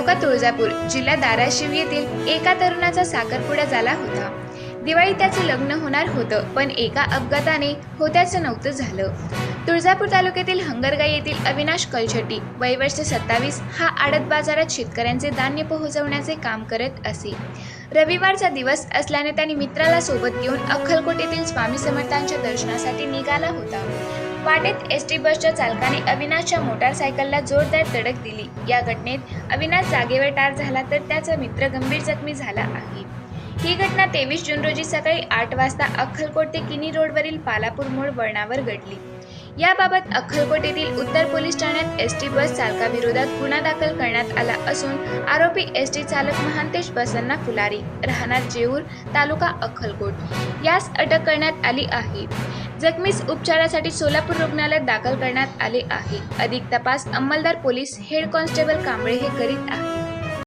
तालुका तुळजापूर जिल्हा धाराशिव येथील एका तरुणाचा साखरपुडा झाला होता. दिवाळी त्याचं लग्न होणार होतं पण एका अपघाताने होत्याचं नव्हतं झालं. तुळजापूर तालुक्यातील हंगरगाई येथील अविनाश कलछटी वय वर्ष सत्तावीस हा आडत बाजारात शेतकऱ्यांचे धान्य पोहोचवण्याचे काम करत असे. रविवारचा दिवस असल्याने त्यांनी मित्राला सोबत घेऊन अक्कलकोट येथील स्वामी समर्थांच्या दर्शनासाठी निघाला होता. वाटेत एस टी बसच्या चालकाने अविनाशच्या मोटारसायकलला जोरदार धडक दिली. या घटनेत अविनाश जागेवर ठार झाला तर त्याचा मित्र गंभीर जखमी झाला आहे. ही घटना तेवीस जून रोजी सकाळी आठ वाजता अक्कलकोट ते किनी रोडवरील पालापूर मोड वळणावर घडली. याबाबत अक्कलकोट येथील उत्तर पोलीस ठाण्यात एस टी बस चालकाविरोधात गुन्हा दाखल करण्यात आला असून आरोपी एस टी चालक महांतेश बसन्ना फुलारी राहणार जेऊर तालुका अक्कलकोट. यास अटक करण्यात आली आहे. जखमीस उपचारासाठी सोलापूर रुग्णालयात दाखल करण्यात आले आहे. अधिक तपास अंमलदार पोलीस हेड कॉन्स्टेबल कांबळे हे करीत आहेत.